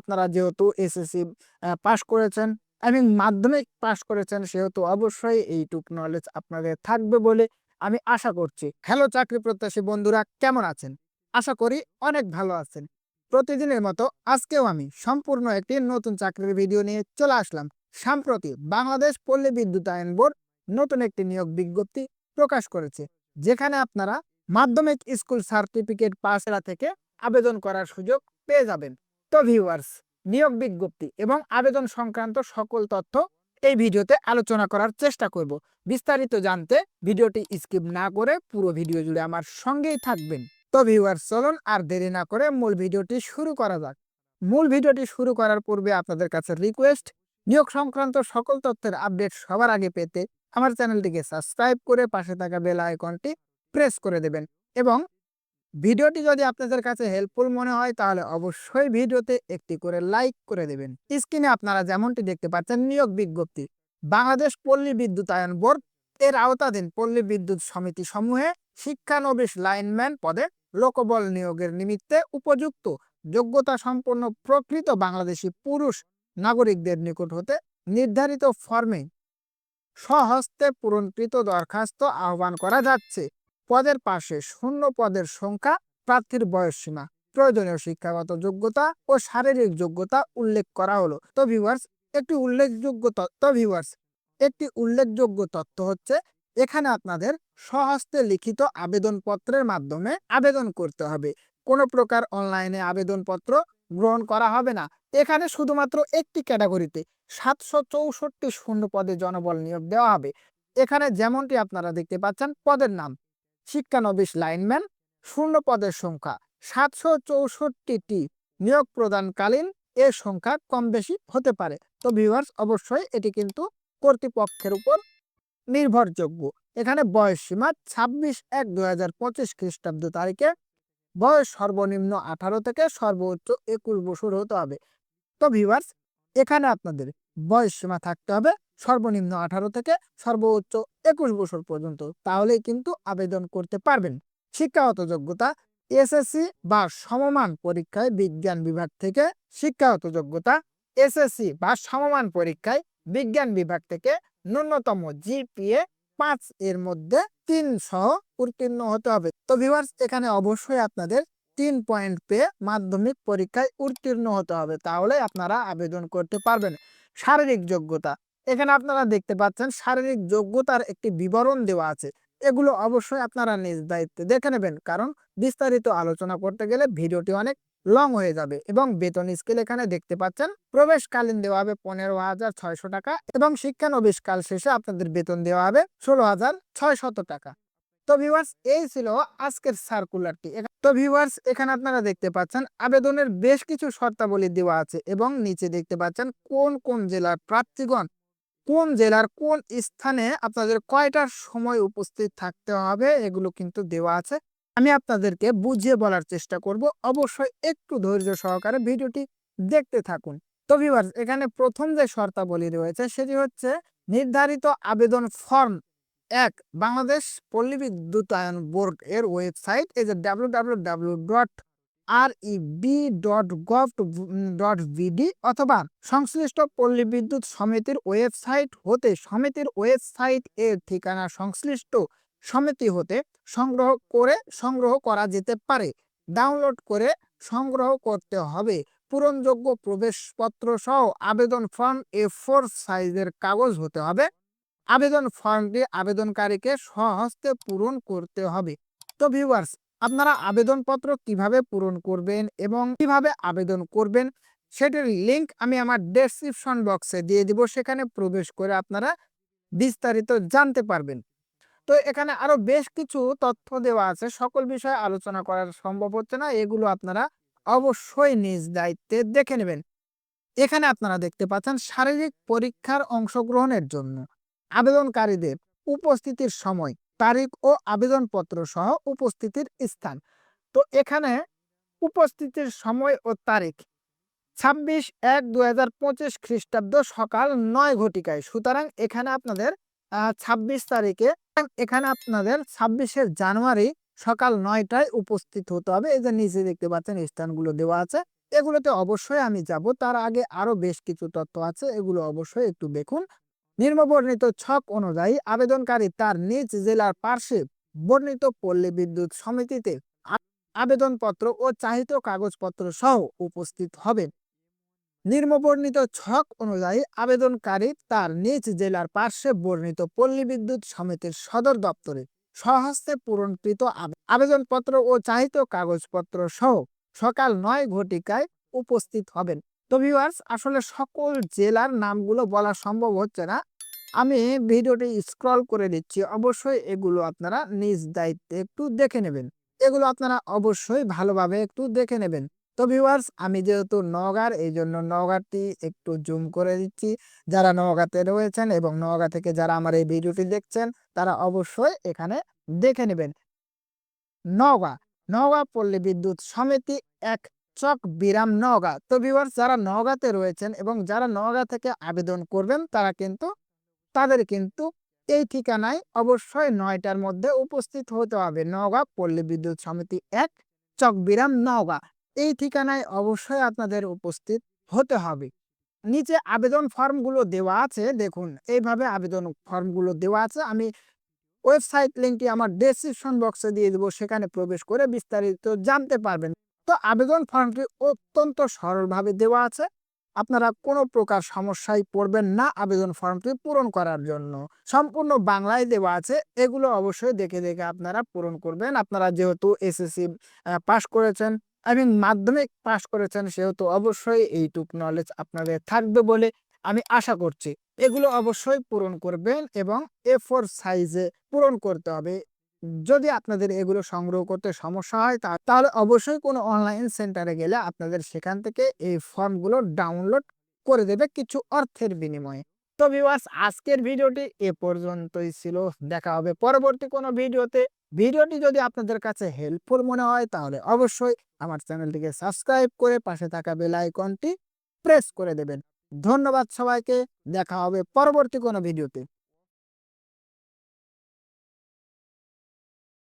আপনারা যেহেতু এসএসসি পাশ করেছেন এবং মাধ্যমিক পাশ করেছেন, সেহেতু অবশ্যই এইটুক নলেজ আপনাদের থাকবে বলে আমি আশা করছি। হ্যালো চাকরি প্রত্যাশী বন্ধুরা, কেমন আছেন? আশা করি অনেক ভালো আছেন। প্রতিদিনের মতো আজকেও আমি সম্পূর্ণ একটি নতুন চাকরির ভিডিও নিয়ে চলে আসলাম। সম্প্রতি বাংলাদেশ পল্লী বিদ্যুৎ বিদ্যুতায়ন বোর্ড নতুন একটি নিয়োগ বিজ্ঞপ্তি প্রকাশ করেছে, যেখানে আপনারা মাধ্যমিক স্কুল সার্টিফিকেট পাশরা থেকে আবেদন করার সুযোগ পেয়ে যাবেন। তো ভিউয়ার্স নিয়োগ বিজ্ঞপ্তি এবং আবেদন সংক্রান্ত সকল তথ্য এই ভিডিওতে আলোচনা করার চেষ্টা করব। বিস্তারিত জানতে ভিডিওটি স্কিপ না করে পুরো ভিডিও জুড়ে আমার সঙ্গেই থাকবেন। তো ভিউয়ার্স চলুন আর দেরি না করে মূল ভিডিওটি শুরু করা যাক। মূল ভিডিওটি শুরু করার পূর্বে আপনাদের কাছে রিকোয়েস্ট নিয়োগ সংক্রান্ত সকল তথ্যের আপডেট সবার আগে পেতে আমার চ্যানেলটিকে সাবস্ক্রাইব করে পাশে থাকা বেল আইকনটি প্রেস করে দেবেন এবং ভিডিওটি যদি আপনাদের কাছে হেল্পফুল মনে হয়, তাহলে অবশ্যই ভিডিওতে একটি করে লাইক করে দেবেন। স্ক্রিনে আপনারা যেমনটি দেখতে পাচ্ছেন, নিয়োগ বিজ্ঞপ্তি। বাংলাদেশ পল্লী বিদ্যুতায়ন বোর্ড এর আওতাধীন পল্লী বিদ্যুৎ সমিতি সমূহে শিক্ষানবিশ লাইনম্যান পদে লোকবল নিয়োগের নিমিত্তে উপযুক্ত যোগ্যতা সম্পন্ন প্রকৃত বাংলাদেশি পুরুষ নাগরিকদের নিকট হতে নির্ধারিত ফর্মে স্বহস্তে পূরণকৃত দরখাস্ত আহ্বান করা যাচ্ছে। পদের পাশে শূন্য পদের সংখ্যা প্রার্থীর বয়স সীমা, প্রয়োজনীয় শিক্ষাগত যোগ্যতা ও শারীরিক যোগ্যতা উল্লেখ করা হলো। তো ভিউয়ার্স একটি উল্লেখযোগ্য তথ্য ভিউয়ার্স একটি উল্লেখযোগ্য তথ্য হচ্ছে, এখানে আপনাদের স্বহস্তে লিখিত আবেদনপত্রের মাধ্যমে আবেদন করতে হবে। কোনো প্রকার অনলাইনে আবেদনপত্র গ্রহণ করা হবে না। এখানে শুধুমাত্র একটি ক্যাটাগরিতে সাতশো চৌষট্টি শূন্য পদে জনবল নিয়োগ দেওয়া হবে। এখানে যেমনটি আপনারা দেখতে পাচ্ছেন, পদের নাম। শিক্ষানবিশ লাইনম্যান শূন্য পদের সংখ্যা সাতশো চৌষট্টিটি নিয়োগ প্রদানকালীন এর সংখ্যা কম বেশি হতে পারে। তো ভিউয়ার্স অবশ্যই এটি কিন্তু কর্তৃপক্ষের উপর নির্ভরযোগ্য। এখানে বয়স সীমা ছাব্বিশ এক দুই হাজার পঁচিশ খ্রিস্টাব্দ তারিখে। বয়স সর্বনিম্ন আঠারো থেকে সর্বোচ্চ একুশ বছর হতে হবে। তো ভিউয়ার্স এখানে আপনাদের বয়স সীমা থাকতে হবে সর্বনিম্ন আঠারো থেকে সর্বোচ্চ একুশ বছর পর্যন্ত। তাহলেই কিন্তু আবেদন করতে পারবেন। শিক্ষাগত যোগ্যতা, এসএসসি বা সমমান পরীক্ষায় বিজ্ঞান বিভাগ থেকে শিক্ষাগত যোগ্যতা, এসএসসি বা সমমান পরীক্ষায় বিজ্ঞান বিভাগ থেকে ন্যূনতম জিপিএ পাঁচ এর মধ্যে তিন সহ উত্তীর্ণ হতে হবে। তো ভিউয়ার্স, এখানে অবশ্যই আপনাদের তিন পয়েন্ট পেয়ে মাধ্যমিক পরীক্ষায় উত্তীর্ণ হতে হবে। তাহলে আপনারা আবেদন করতে পারবেন। শারীরিক যোগ্যতা এখানে আপনারা দেখতে পাচ্ছেন শারীরিক যোগ্যতার একটি বিবরণ দেওয়া আছে। এগুলো অবশ্যই আপনারা নিজ দায়িত্বে দেখে নেবেন। কারণ বিস্তারিত আলোচনা করতে গেলে ভিডিওটি অনেক লং হয়ে যাবে এবং বেতন স্কেল এখানে দেখতে পাচ্ছেন, প্রবেশকালীন দেওয়া হবে পনেরো হাজার ছয়শো টাকা এবং শিক্ষানবিশকাল শেষে আপনাদের বেতন দেওয়া হবে ষোলো হাজার ছয়শত টাকা। তো ভিউয়ার্স, এই ছিল আজকের সার্কুলারটি তো ভিউয়ার্স, এখানে আপনারা দেখতে পাচ্ছেন আবেদনের বেশ কিছু শর্তাবলী দেওয়া আছে এবং নিচে দেখতে পাচ্ছেন কোন কোন জেলার প্রার্থীগণ কোন জেলার কোন স্থানে আপনাদের কয়টার সময় উপস্থিত থাকতে হবে, এগুলো কিন্তু দেওয়া আছে। আমি আপনাদেরকে বুঝিয়ে বলার চেষ্টা করব। অবশ্যই একটু ধৈর্য সহকারে ভিডিওটি দেখতে থাকুন। তো ভিউয়ার্স এখানে প্রথম যে শর্তাবলী রয়েছে, সেটি হচ্ছে নির্ধারিত আবেদন ফর্ম এক, বাংলাদেশ পল্লী বিদ্যুতায়ন বোর্ড এর ওয়েবসাইট, এই যে W W W dot R B dot gov dot BD অথবা সংশ্লিষ্ট পল্লী বিদ্যুৎ সমিতির ওয়েবসাইট হতে সমিতির ওয়েবসাইট এর ঠিকানা সংশ্লিষ্ট সমিতি হতে সংগ্রহ করে সংগ্রহ করা যেতে পারে। ডাউনলোড করে সংগ্রহ করতে হবে। পূরণযোগ্য প্রবেশপত্র সহ আবেদন ফর্ম এ ফোর সাইজের কাগজ হতে হবে। আবেদন ফর্মটি আবেদনকারীকে স্বহস্তে পূরণ করতে হবে। তো ভিউয়ার্স আপনারা আবেদনপত্র কীভাবে পূরণ করবেন এবং কীভাবে আবেদন করবেন সেটির লিংক আমি আমার ডেসক্রিপশন বক্সে দিয়ে দিব। সেখানে প্রবেশ করে আপনারা বিস্তারিত জানতে পারবেন। তো এখানে আরও বেশ কিছু তথ্য দেওয়া আছে। সকল বিষয়ে আলোচনা করা সম্ভব হচ্ছে না। এগুলো আপনারা অবশ্যই নিজ দায়িত্বে দেখে নেবেন। এখানে আপনারা দেখতে পাচ্ছেন শারীরিক পরীক্ষার অংশগ্রহণের জন্য আবেদনকারীদের উপস্থিতির সময় তারিখ ও আবেদনপত্র সহ উপস্থিতির স্থান। তো এখানে উপস্থিতির সময় ও তারিখ ছাব্বিশ এক দু হাজার পঁচিশ খ্রিস্টাব্দ সকাল নয় ঘটিকায়। সুতরাং এখানে আপনাদের ছাব্বিশ তারিখে, এখানে আপনাদের ছাব্বিশে জানুয়ারি সকাল নয়টায় উপস্থিত হতে হবে। এই যে নিচে দেখতে পাচ্ছেন স্থানগুলো দেওয়া আছে। এগুলোতে অবশ্যই আমি যাব। তার আগে আরও বেশ কিছু তথ্য আছে। এগুলো অবশ্যই একটু দেখুন। নিম্নবর্ণিত ছক অনুযায়ী আবেদনকারী তার নিজ জেলার পার্শ্বে বর্ণিত পল্লী বিদ্যুৎ সমিতিতে আবেদনপত্র ও চাহিত কাগজপত্র সহ উপস্থিত হবেন। নিম্নবর্ণিত ছক অনুযায়ী আবেদনকারী তার নিজ জেলার পার্শ্বে বর্ণিত পল্লী বিদ্যুৎ সমিতির সদর দপ্তরে স্বহস্তে পূরণকৃত আবেদনপত্র ও চাহিত কাগজপত্র সহ সকাল নয় ঘটিকায় উপস্থিত হবেন। তো ভিউয়ার্স আসলে সকল জেলার নামগুলো বলা সম্ভব হচ্ছে না। আমি ভিডিওটি স্ক্রল করে দিচ্ছি অবশ্যই এগুলো আপনারা নিজ দায়িত্বে একটু দেখে নেবেন। এগুলো আপনারা অবশ্যই ভালোভাবে একটু দেখে নেবেন। তো ভিউয়ার্স আমি যেহেতু নওগাঁর এই জন্য নওগাঁটি একটু জুম করে দিচ্ছি যারা নওগাঁতে রয়েছেন এবং নওগাঁ থেকে যারা আমার এই ভিডিওটি দেখছেন, তারা অবশ্যই এখানে দেখে নেবেন। নওগাঁ নওগাঁ পল্লী বিদ্যুৎ সমিতি এক চক বিরাম নওগাঁ। তো ভিউয়ার্স যারা নওগাঁতে রয়েছেন এবং যারা নওগাঁ থেকে আবেদন করবেন, তারা কিন্তু, তাদের কিন্তু এই ঠিকানায় অবশ্যই নয়টার মধ্যে উপস্থিত হতে হবে। নওগাঁ পল্লী বিদ্যুৎ সমিতি এক চকবিরাম নওগাঁ। এই ঠিকানায় অবশ্যই আপনাদের উপস্থিত হতে হবে। নিচে আবেদন ফর্মগুলো দেওয়া আছে, দেখুন, এইভাবে আবেদন ফর্মগুলো দেওয়া আছে। আমি ওয়েবসাইট লিঙ্কটি আমার ডেসক্রিপশন বক্সে দিয়ে দেবো, সেখানে প্রবেশ করে বিস্তারিত জানতে পারবেন। তো আবেদন ফর্মটি অত্যন্ত সরলভাবে দেওয়া আছে। আপনারা কোনো প্রকার সমস্যায় পড়বেন না আবেদন ফর্মটি পূরণ করার জন্য। সম্পূর্ণ বাংলায় দেওয়া আছে। এগুলো অবশ্যই দেখে দেখে আপনারা পূরণ করবেন। আপনারা যেহেতু এসএসসি পাস করেছেন এবং মাধ্যমিক পাস করেছেন, সেহেতু অবশ্যই এইটুক নলেজ আপনাদের থাকবে বলে আমি আশা করছি। এগুলো অবশ্যই পূরণ করবেন এবং এ ফোর সাইজে পূরণ করতে হবে। যদি আপনাদের এগুলো সংগ্রহ করতে সমস্যা হয় তাহলে অবশ্যই কোনো অনলাইন সেন্টারে গেলে আপনাদের সেখান থেকে এই ফর্মগুলো ডাউনলোড করে দেবে কিছু অর্থের বিনিময়ে। তো ভিউয়ার্স আজকের ভিডিওটি এ পর্যন্তই ছিল। দেখা হবে পরবর্তী কোনো ভিডিওতে। ভিডিওটি যদি আপনাদের কাছে হেল্পফুল মনে হয়, তাহলে অবশ্যই আমার চ্যানেলটিকে সাবস্ক্রাইব করে পাশে থাকা বেল আইকনটি প্রেস করে দেবেন। ধন্যবাদ সবাইকে। দেখা হবে পরবর্তী কোনো ভিডিওতে।